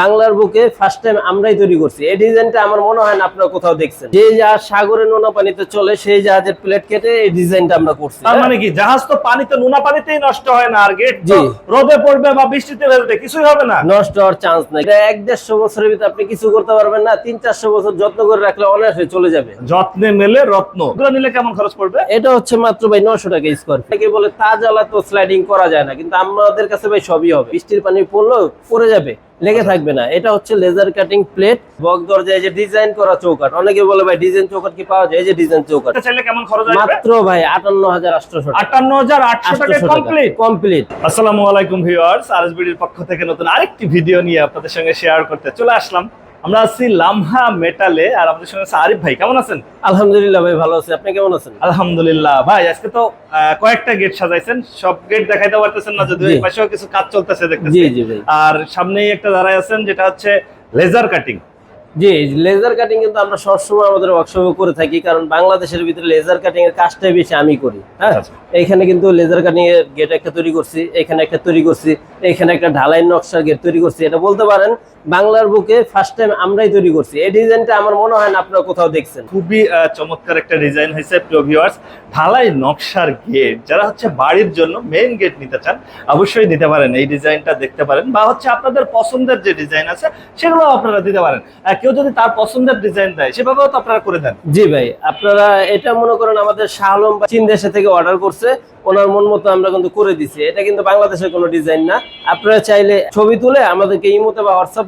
বাংলার বুকে first time আমরাই তৈরি করছি। এই ডিজাইনটা আমার মনে হয় না আপনারা কোথাও দেখছেন। যে জাহাজ সাগরে নোনা পানিতে চলে সেই জাহাজের প্লেট কেটে এই ডিজাইনটা আমরা করছি। তার মানে কি? জাহাজ তো পানিতে নোনা পানিতেই নষ্ট হয় না আর গেট জি। রোদে পড়বে বা বৃষ্টিতে ভেজবে কিছুই হবে না। নষ্ট হওয়ার চান্স নাই। এটা এক দেড়শো বছরের ভিতরে আপনি কিছু করতে পারবেন না তিন চারশো বছর যত্ন করে রাখলে অনায়াসে চলে যাবে। যত্নে মেলে রত্ন। এগুলো নিলে কেমন খরচ পড়বে? এটা হচ্ছে মাত্র ভাই নশো টাকা স্কোয়ার ফিট বলে তাজালা তো স্লাইডিং করা যায় না কিন্তু আমাদের কাছে ভাই সবই হবে। বৃষ্টির পানি পড়লেও পড়ে যাবে। লেগে থাকবে না। এটা হচ্ছে লেজার কাটিং প্লেট বক দরজায় যে ডিজাইন করা চৌকাট অনেকে বলে ভাই ডিজাইন চৌকাট কি পাওয়া যায়? এই যে ডিজাইন চৌকাট চাইলে কেমন খরচ মাত্র ভাই আটান্ন হাজার আটশোশো আটান্ন হাজার আটশো টাকা। কমপ্লিট কমপ্লিট আসসালামু আলাইকুম ভিউয়ার্স আরএসবিডির পক্ষ থেকে নতুন আরেকটি ভিডিও নিয়ে আপনাদের সঙ্গে শেয়ার করতে চলে আসলাম। আমরা আছি লামহা মেটালে আর আপনার সঙ্গে আছে আরিফ ভাই। কেমন আছেন? আলহামদুলিল্লাহ ভাই ভালো আছি। আপনি কেমন আছেন? আলহামদুলিল্লাহ। ভাই আজকে তো কয়েকটা গেট সাজাইছেন। সব গেট দেখাইতে পারতেছেন না জি। এই পাশেও কিছু কাজ চলতেছে দেখতেছি। জি ভাই। আর সামনেই একটা দাঁড়ায় আছেন যেটা হচ্ছে লেজার কাটিং জি লেজার কাটিং কিন্তু আমরা সবসময় আমাদের ওয়ার্কশপে করে থাকি কারণ বাংলাদেশের ভিতরে লেজার কাটিং এর কাজটাই বেশি আমি করি। হ্যাঁ? আচ্ছা। এইখানে কিন্তু লেজার কাটিং এর গেট একটা তৈরি করছি এখানে একটা তৈরি করছি এখানে একটা ঢালাই নকশার গেট তৈরি করছি। এটা বলতে পারেন বাংলার বুকে ফার্স্ট টাইম আমরাই তৈরি করছি। এই ডিজাইনটা আমার মনে হয় না আপনারা কোথাও দেখছেন। খুবই চমৎকার একটা ডিজাইন হয়েছে প্রিয় ভিউয়ার্স ঢালাই নকশার গেট যারা হচ্ছে বাড়ির জন্য মেইন গেট নিতে চান অবশ্যই নিতে পারেন। এই ডিজাইনটা দেখতে পারেন বা হচ্ছে আপনাদের পছন্দের যে ডিজাইন আছে সেগুলো আপনারা দিতে পারেন। কেউ যদি তার পছন্দের ডিজাইন দেয় সেভাবেও তো আপনারা করে দেন। জি ভাই আপনারা এটা মনে করেন আমাদের শাহ আলম বা চীন দেশে থেকে অর্ডার করছে ওনার মন মতো আমরা কিন্তু করে দিছি। এটা কিন্তু বাংলাদেশের কোনো ডিজাইন না। আপনারা চাইলে ছবি তুলে আমাদেরকে ইমোতে বা হোয়াটসঅ্যাপ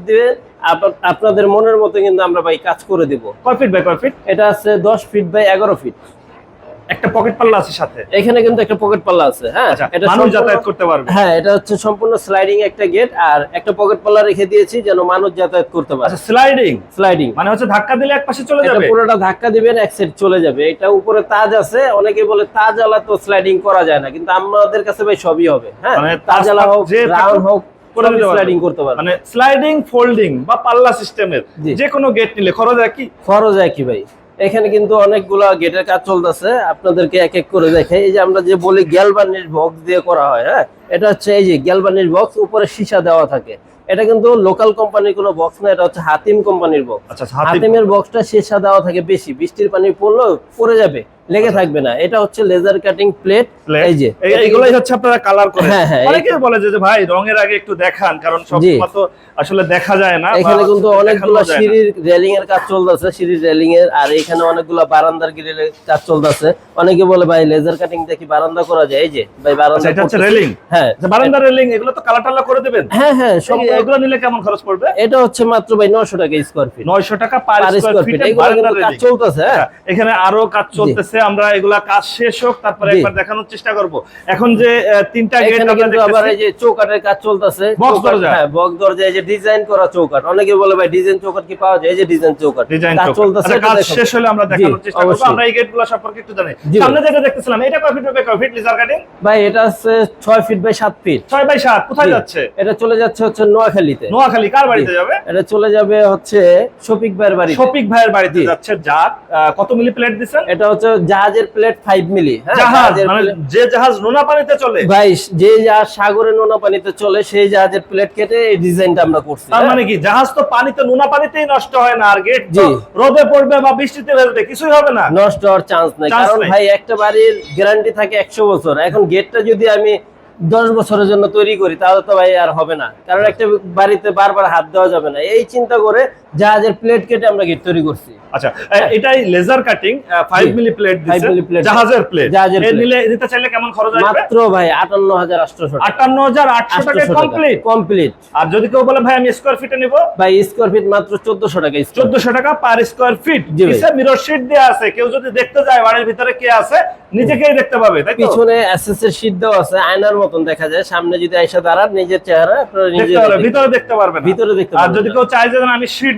আপ- আপনাদের মনের মতো কিন্তু আমরা ভাই কাজ করে দিব। কয় ফিট বাই কয় ফিট এটা আছে দশ ফিট বাই এগারো ফিট একটা পকেট পাল্লা আছে সাথে? এখানে কিন্তু একটা পকেট পাল্লা আছে হ্যাঁ? আচ্ছা এটা মানুষ যাতায়াত করতে পারবে। হ্যাঁ এটা হচ্ছে সম্পূর্ণ স্লাইডিং একটা গেট আর একটা পকেট পাল্লা রেখে দিয়েছি যেন মানুষ যাতায়াত করতে পারে। আচ্ছা স্লাইডিং স্লাইডিং মানে হচ্ছে ধাক্কা দিলে এক পাশে চলে এটা যাবে? পুরোটা ধাক্কা দিবেন এক সাইড চলে যাবে। এটা উপরে তাজ আছে অনেকে বলে তাজ আলা তো স্লাইডিং করা যায় না কিন্তু আমাদের কাছে ভাই সবই হবে হ্যাঁ? মানে তাজ আলা হোক রাউন্ড হোক করে দিতে স্লাইডিং করতে পারবে। মানে স্লাইডিং ফোল্ডিং বা পাল্লা সিস্টেমের যে কোনো গেট নিলে। খরচ একই? খরচ কি ভাই। এখানে কিন্তু অনেকগুলা গেটের কাজ চলতেছে। আপনাদেরকে এক এক করে দেখে এই যে আমরা যে বলি গ্যালবানির বক্স দিয়ে করা হয় হ্যাঁ? এটা হচ্ছে এই যে গ্যালবানির বক্স উপরে সীসা দেওয়া থাকে। এটা কিন্তু লোকাল কোম্পানির কোনো বক্স না এটা হচ্ছে হাতিম কোম্পানির বক্স আচ্ছা হাতিমের বক্সটা সীসা দেওয়া থাকে বেশি। বৃষ্টির পানি পড়লেও পড়ে যাবে। লেগে থাকবে না। এটা হচ্ছে লেজার কাটিং প্লেট এই যে। এই- এইগুলোই হচ্ছে আপনারা কালার করে। হ্যাঁ, হ্যাঁ, অনেকে বলে যে যে ভাই রঙের আগে একটু দেখান কারণ সব। তো আসলে দেখা যায় না এখানে কিন্তু অনেকগুলো সিঁড়ির রেলিং এর কাজ চলতেছে সিঁড়ির রেলিং এর আর এখানে অনেকগুলো বারান্দার গ্রিলের কাজ চলতেছে। অনেকে বলে ভাই লেজার কাটিং দেখি বারান্দা করা যায়। এই যে ভাই আচ্ছা বারান্দা এটা হচ্ছে রেলিং হ্যাঁ। বারান্দা রেলিং এগুলো তো কালার টালা করে দেবেন? হ্যাঁ হ্যাঁ সব এগুলো নিলে কেমন খরচ পড়বে? এটা হচ্ছে মাত্র ভাই নশো টাকা স্কোয়ার ফিট নয়শো টাকা পার স্কোয়ার ফিট এগুলো কাজ চলতেছে হ্যাঁ। এখানে আরও কাজ চলতেছে আমরা এগুলা কাজ শেষ হোক তারপরে একবার দেখানোর চেষ্টা করব। এখন যে তিনটা গেট আমরা কিন্তু আবার এই যে চৌকাটের কাজ চলতেছে। চৌকাট- দরজা। হ্যাঁ বক দরজায় যে ডিজাইন করা চৌকাট অনেকে বলে ভাই ডিজাইন চৌকাট কি পাওয়া যায়? এই যে ডিজাইন চৌকাট কাজ চলতেছে আচ্ছা, কাজ শেষ হলে আমরা দেখানোর চেষ্টা করব। আমরা এই গেটগুলো সম্পর্কে একটু জানি। সামনে যেটা দেখতেছিলাম এটা কয় ফিট হবে কয় ফিট লিজার কাটিং ভাই এটা হচ্ছে ছয় ফিট বাই সাত ফিট ছয় বাই সাত কোথায় যাচ্ছে? এটা চলে যাচ্ছে হচ্ছে নোয়াখালীতে। নোয়াখালী কার বাড়িতে যাবে? এটা চলে যাবে হচ্ছে শফিক ভাইয়ের বাড়ি শফিক ভাইয়ের বাড়িতে যাচ্ছে যাক কত মিলি প্লেট দিচ্ছেন? এটা হচ্ছে জাহাজের প্লেট ফাইভ মিলি যে জাহাজ নোনা পানিতে চলে। ভাই যে জাহাজ সাগরে নোনা পানিতে চলে সেই জাহাজের প্লেট কেটে এই ডিজাইনটা আমরা করছি তার হ্যাঁ? মানে কি? জাহাজ তো পানিতে নোনা পানিতেই নষ্ট হয় না আর গেট জি। রোদে পড়বে বা বৃষ্টিতে ভেজবে কিছুই হবে না। নষ্ট হওয়ার চান্স নাই। কারণ ভাই একটা বাড়ির গ্যারান্টি থাকে একশো বছর। এখন গেটটা যদি আমি দশ বছরের জন্য তৈরি করি তাহলে তো ভাই আর হবে না। কারণ একটা বাড়িতে বারবার হাত দেওয়া যাবে না। এই চিন্তা করে জাহাজের প্লেট কেটে আমরা গেট তৈরি করছি। আচ্ছা এটাই laser cutting five G. Milli plate 5 plate। জাহাজের প্লেট জাহাজের plate। নিলে নিতে চাইলে কেমন খরচ আসবে? মাত্র ভাই আটান্ন হাজার আটশোশো আটান্ন হাজার আটশো টাকা। কমপ্লিট কমপ্লিট আর যদি কেউ বলে ভাই আমি স্কোয়ার ফিটে নিব? ভাই স্কোয়ার ফিট মাত্র চোদ্দশো টাকা square চোদ্দশো টাকা per square feet mirror sheet দেওয়া আছে। কেউ যদি দেখতে যায় বাড়ির ভিতরে কে আছে নিজেকেই দেখতে পাবে তাই পিছনে শীট দেওয়া আছে আয়নার মতন দেখা যায়। সামনে যদি আয়সা দাঁড়ান নিজের চেহারা আপনারা নিজে ভিতরে দেখতে পারবে ভিতরে দেখতে আর যদি কেউ চায় যে আমি শিট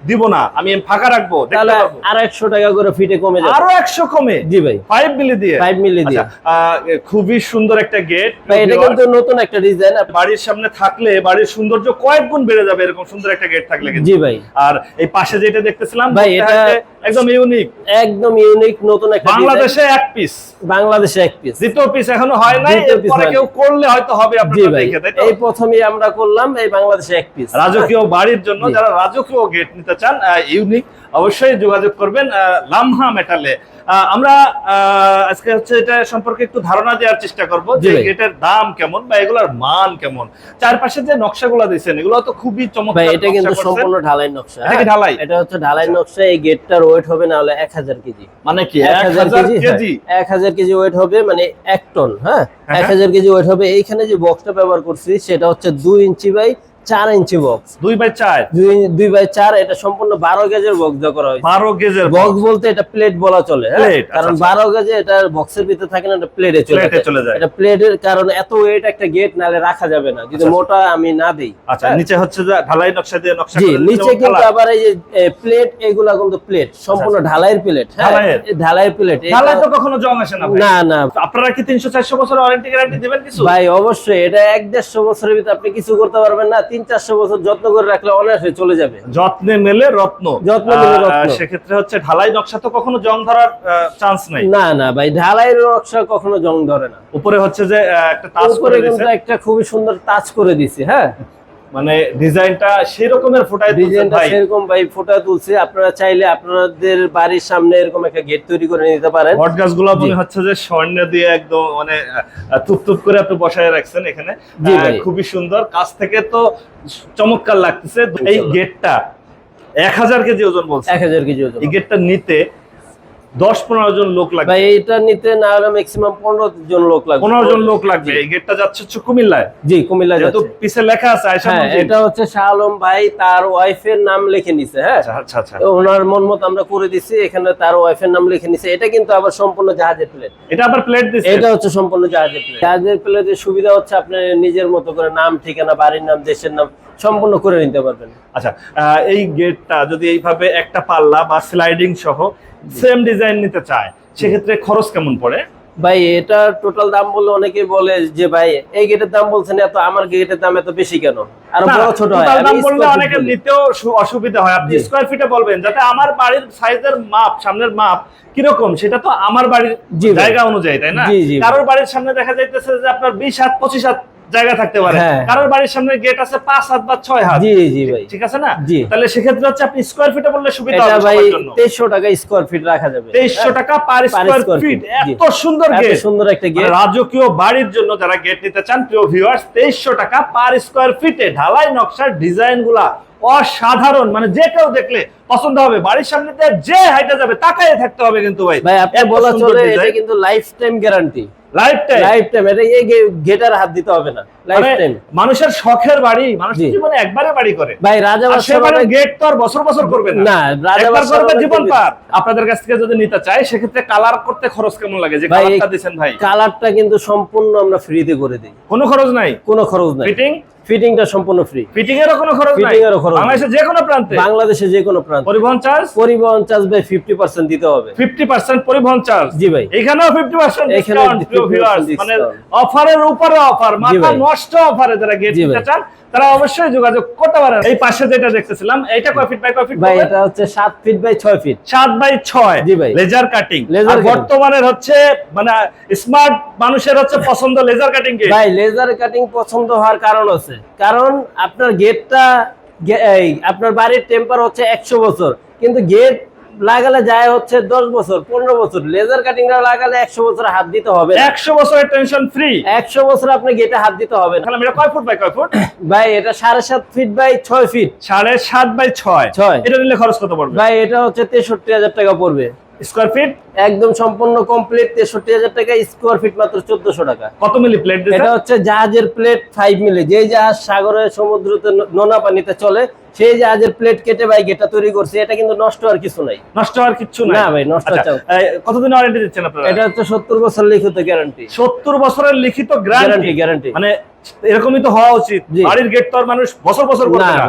দিব না আমি ফাঁকা রাখব তাহলে। আর একশো টাকা করে ফিটে কমে যাবে। আরও একশো কমে? জি ভাই। ফাইভ মিলি দিয়ে? ফাইভ মিলি দিয়ে। আচ্ছা, খুবই সুন্দর একটা গেট এটা কিন্তু নতুন একটা ডিজাইন বাড়ির সামনে থাকলে বাড়ির সৌন্দর্য কয়েক গুণ বেড়ে যাবে এরকম সুন্দর একটা গেট থাকলে জি ভাই। আর এই পাশে যেটা দেখতেছিলাম ভাই, এটা- একদম ইউনিক একদম ইউনিক নতুন একটা বাংলাদেশে এক পিস বাংলাদেশে এক পিস দ্বিতীয় পিস এখনও হয় নাই এরপরে কেউ করলে হয়তো হবে আপনারা ভাই। দেখে তাই এই প্রথমেই আমরা করলাম এই বাংলাদেশে এক পিস রাজকীয় বাড়ির জন্য যারা রাজকীয় গেট নিতে চান ইউনিক অবশ্যই যোগাযোগ করবেন লামহা মেটালে। আমরা আজকে হচ্ছে এটা সম্পর্কে একটু ধারণা দেওয়ার চেষ্টা করব যে। গেটের দাম কেমন বা এগুলোর মান কেমন। চারপাশে যে নকশাগুলো দিয়েছেন এগুলো তো খুবই চমৎকার এটা কিন্তু সম্পূর্ণ ঢালাই নকশা এটা কি হ্যাঁ? ঢালাই? এটা হচ্ছে ঢালাই নকশা এই গেটটার ওয়েট হবে না হলে এক হাজার কেজি। মানে কি? এক এক হাজার হাজার কেজি কেজি? হ্যাঁ, এক হাজার কেজি ওয়েট হবে মানে এক টন হ্যাঁ? হ্যাঁ। এক হাজার কেজি ওয়েট হবে। এইখানে যে বক্সটা ব্যবহার করছি সেটা হচ্ছে দুই ইঞ্চি বাই চার ইঞ্চি বক্স দুই বাই চার? দুই বাই চার এটা সম্পূর্ণ বারো গেজের বক্স দেওয়া করা হয়েছে। বারো গেজের বক্স বলতে এটা প্লেট বলা চলে হ্যাঁ? আচ্ছা, কারণ আচ্ছা। বারো গেজে এটা বক্সের ভিতরে থাকে না এটা প্লেটে চলে যায়। চলে যায়। এটা প্লেটের কারণে এত ওয়েট একটা গেট নালে রাখা যাবে না। যদি আচ্ছা। মোটা আমি না দেই আচ্ছা হ্যাঁ? নিচে হচ্ছে ঢালাই নকশা দিয়ে নকশা জি নিচে কিন্তু আবার এই যে প্লেট এগুলা কিন্তু প্লেট সম্পূর্ণ ঢালাইয়ের প্লেট হ্যাঁ? ঢালাইয়ের? প্লেট ঢালাই তো কখনো জং আসে না না না। আপনারা কি তিনশো চারশো বছর ওয়ারেন্টি গ্যারান্টি দিবেন কিছু? ভাই অবশ্যই। এটা এক দেড়শো বছরের ভিতরে আপনি কিছু করতে পারবেন না। তিন চারশো বছর যত্ন করে রাখলে অনায়াসে চলে যাবে। যত্নে মেলে রত্ন। যত্ন মেলে রত্ন। সেক্ষেত্রে হচ্ছে ঢালাই নকশা তো কখনো জং ধরার চান্স নাই। না না ভাই ঢালাইয়ের নকশা কখনো জং ধরে না। উপরে হচ্ছে যে একটা টাচ করে একটা খুবই সুন্দর টাচ করে দিছি হ্যাঁ? মানে ডিজাইনটা সেই রকমের ফোটায় ডিজাইনটা সেরকম ভাই ফোটা তুলছে। আপনারা চাইলে আপনাদের বাড়ির সামনে এরকম একটা গেট তৈরি করে নিতে পারেন। বট গাছগুলো মনে হচ্ছে যে স্বর্ণ দিয়ে একদম মানে তুপ করে আপনি বসায় রাখছেন এখানে। খুবই সুন্দর। কাছ থেকে তো চমৎকার লাগতেছে। এই গেটটা এক হাজার কেজি ওজন বলছে। এক হাজার কেজি ওজন। এই গেটটা নিতে দশ পনেরো জন লোক লাগবে। ভাই এইটা নিতে না হলে ম্যাক্সিমাম পনেরো জন লোক লাগবে। পনেরো জন লোক লাগবে। এই গেটটা যাচ্ছে হচ্ছে কুমিল্লায়। জি কুমিল্লা যেহেতু পিছে লেখা আছে আয়সা হ্যাঁ এটা হচ্ছে শাহ আলম ভাই তার ওয়াইফের নাম লিখে নিছে হ্যাঁ? আচ্ছা আচ্ছা আচ্ছা। ওনার মন মতো আমরা করে দিছি এখানে তার ওয়াইফের নাম লিখে নিছে। এটা কিন্তু আবার সম্পূর্ণ জাহাজের প্লেট এটা আবার প্লেট দিচ্ছে এটা হচ্ছে সম্পূর্ণ জাহাজের প্লেট জাহাজের প্লেটের সুবিধা হচ্ছে আপনি নিজের মতো করে নাম ঠিকানা বাড়ির নাম দেশের নাম সম্পূর্ণ করে নিতে পারবেন। আচ্ছা এই গেটটা যদি এইভাবে একটা পাল্লা বা স্লাইডিং সহ সেম ডিজাইন নিতে চায় সেক্ষেত্রে খরচ কেমন পড়ে ভাই এটা টোটাল দাম বললে অনেকে বলে যে ভাই এই গেটের দাম বলছেন এত আমার গেটের দাম এত বেশি কেন আরও বড় ছোট হয় দাম বললে বলি। নিতেও অসুবিধা হয় আপনি। স্কোয়ার ফিটে বলবেন যাতে আমার বাড়ির সাইজের মাপ সামনের মাপ কীরকম সেটা তো আমার বাড়ির জায়গা অনুযায়ী তাই না। কারোর বাড়ির সামনে দেখা যাইতেছে যে আপনার বিশ হাত পঁচিশ হাত জায়গা থাকতে পারে। হ্যাঁ। কারোর বাড়ির সামনে গেট আছে পাঁচ হাত বা ছয় হাত। জি জি ভাই। ঠিক আছে না? জি। তাহলে সেক্ষেত্রে হচ্ছে আপনি স্কোয়ার ফিটে বললে সুবিধা হবে ভাই তেইশশো টাকা স্কোয়ার ফিট রাখা যাবে। তেইশশো হ্যাঁ। টাকা পার স্কোয়ার ফিট এত সুন্দর গেট সুন্দর একটা গেট রাজকীয় বাড়ির জন্য যারা গেট নিতে চান প্রিয় ভিউয়ার্স তেইশশো টাকা পার স্কোয়ার ফিটে ঢালাই নকশার ডিজাইনগুলা অসাধারণ। মানে যে কেউ দেখলে পছন্দ হবে। বাড়ির সামনে যে হাইটা যাবে তাকায় থাকতে হবে কিন্তু ভাই। ভাই আপনি বলা চলে। এটা কিন্তু life time guarantee life time life time এটা এই গেটার হাত দিতে হবে না। লাইফ টাইম মানুষের শখের বাড়ি মানুষ জীবনে একবারে বাড়ি করে। ভাই রাজা আর গেট তো আর বছর বছর করবে না। না রাজা বাদশাহ করবে জীবন পার। আপনাদের কাছ থেকে যদি নিতে চাই সেক্ষেত্রে কালার করতে খরচ কেমন লাগে? যে কালারটা ভাই। কালারটা কিন্তু সম্পূর্ণ আমরা ফ্রিতে করে দিই। কোনো খরচ নাই? কোনো খরচ নাই। ফিটিং ফিটিংটা সম্পূর্ণ ফ্রি ফিটিং এরও কোনো খরচ নাই? Fitting এরও খরচ বাংলাদেশে যে কোনো প্রান্তে? বাংলাদেশে যে কোনো প্রান্ত। পরিবহন চার্জ পরিবহন চার্জ ভাই ফিফটি পার্সেন্ট দিতে হবে। ফিফটি পার্সেন্ট পরিবহন চার্জ জি ভাই। এখানেও ফিফটি পার্সেন্ট এখানেও ডিসকাউন্ট 50% মানে অফারের উপরে অফার মাথা নষ্ট অফারে যারা গেট চান তারা অবশ্যই যোগাযোগ করতে পারেন। এই পাশে যেটা দেখতেছিলাম এইটা কয় ফিট বাই কয় ফিট ভাই এটা হচ্ছে সাত ফিট বাই ছয় ফিট সাত বাই ছয়। জি ভাই। Laser cutting cutting। বর্তমানের হচ্ছে মানে স্মার্ট মানুষের হচ্ছে পছন্দ লেজার কাটিং গেট ভাই লেজার কাটিং পছন্দ হওয়ার কারণ আছে কারণ আপনার গেটটা আপনার বাড়ির টেম্পার হচ্ছে একশো বছর। কিন্তু গেট লাগালে যায় হচ্ছে দশ বছর পনেরো বছর। লেজার কাটিং লাগালে একশো বছর হাত দিতে হবে একশো বছরের টেনশন ফ্রি একশো বছর আপনি গেটে হাত দিতে হবে এটা কয় ফুট বাই কয় ফুট? ভাই এটা সাড়ে সাত ফিট বাই ছয় ফিট সাড়ে সাত বাই ছয়। ছয়। এটা নিলে খরচ কত পড়বে? ভাই এটা হচ্ছে তেষট্টি হাজার টাকা পড়বে। স্কোয়ার ফিট একদম সম্পূর্ণ কমপ্লিট তেষট্টি হাজার টাকা স্কোয়ার ফিট মাত্র চোদ্দশো টাকা। কত মিলি প্লেট এটা হচ্ছে জাহাজের প্লেট ফাইভ মিলে। যে জাহাজ সাগরে সমুদ্রতে নোনা পানিতে চলে সেই যে আজের প্লেট কেটে ভাই গেটটা তৈরি করছে এটা কিন্তু নষ্ট আর কিছু নাই। নষ্ট কিচ্ছু নাই? না ভাই, নষ্ট আচ্ছা, কতদিন ওয়ারেন্টি দিচ্ছেন আপনারা? এটা হচ্ছে সত্তর বছর লিখিত গ্যারান্টি সত্তর বছরের লিখিত গ্যারান্টি গ্যারান্টি মানে এরকমই তো হওয়া উচিত। বাড়ির গেট তো আর মানুষ বছর বছর করবে না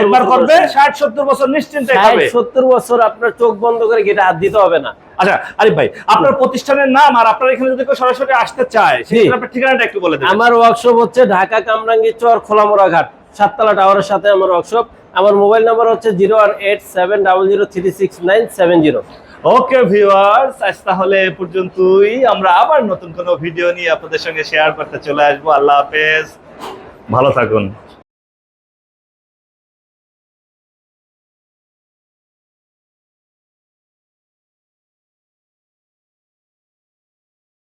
একবার করবে করবে। না। ষাট সত্তর বছর নিশ্চিন্তে খাবে। সত্তর বছর আপনার চোখ বন্ধ করে গেটে হাত দিতে হবে না। আচ্ছা আরিফ ভাই আপনার প্রতিষ্ঠানের নাম আর আপনার এখানে যদি কেউ সরাসরি আসতে চায় সেক্ষেত্রে আপনার ঠিকানাটা একটু বলে দেবেন। আমার ওয়ার্কশপ হচ্ছে ঢাকা কামরাঙ্গি চর খোলামোড়া ঘাট সাততলা টাওয়ারের সাথে আমার ওয়ার্কশপ আমার মোবাইল নাম্বার হচ্ছে zero eight seven double zero three six nine seven zero. Okay viewers, আজ তাহলে এ পর্যন্তই। আমরা আবার নতুন কোনো ভিডিও নিয়ে আপনাদের সঙ্গে শেয়ার করতে চলে আসব। আল্লাহ হাফেজ। ভালো থাকুন।